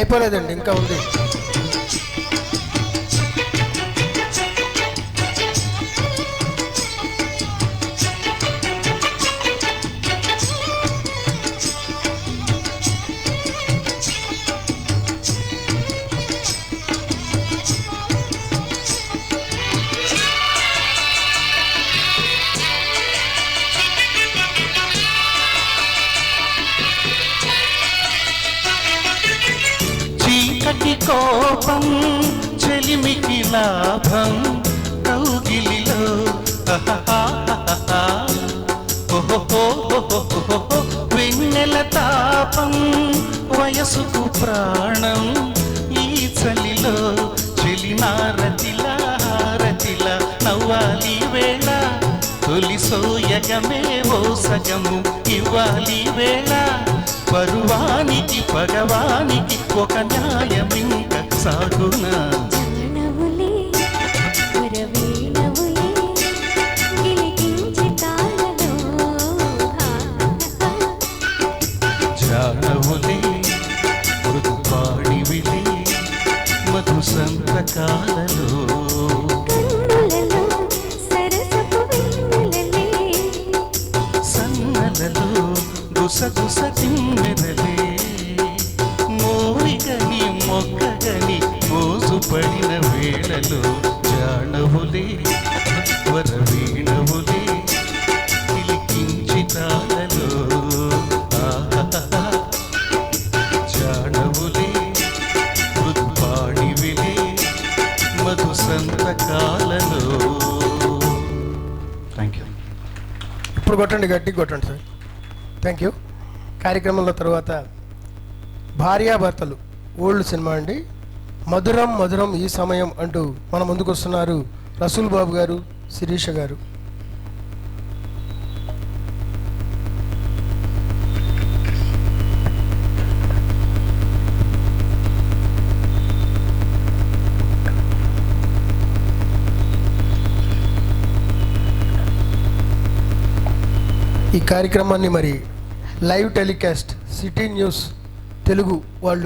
అయిపోలేదండి ఇంకా ఉంది. చీకటి కోపం చెలిమికి లాభం కౌగిలిలో వెన్నెల తాపం వయసుకు ప్రాణం ఈ చలిలో చెలినారతిలా హారతిలా నవ్వాలి వేళ తొలి సోయగమే ఓ సగము ఇవ్వాలి వేళ. పరువానికి భగవానికి ఒక న్యాయ గుసగుస తిమ్మెదలే మోరిగని మొక్కగని మోసుపడిన వేళలో జానవులే. థ్యాంక్ యూ ఇప్పుడు కొట్టండి గట్టి కొట్టండి సార్. థ్యాంక్ యూ కార్యక్రమంలో తర్వాత భార్యాభర్తలు ఓల్డ్ సినిమా అండి. మధురం మధురం ఈ సమయం అంటూ మన ముందుకు వస్తున్నారు రసూల్ బాబు గారు శిరీష గారు. ఈ కార్యక్రమాన్ని మరి live telecast city news Telugu వాళ్ళు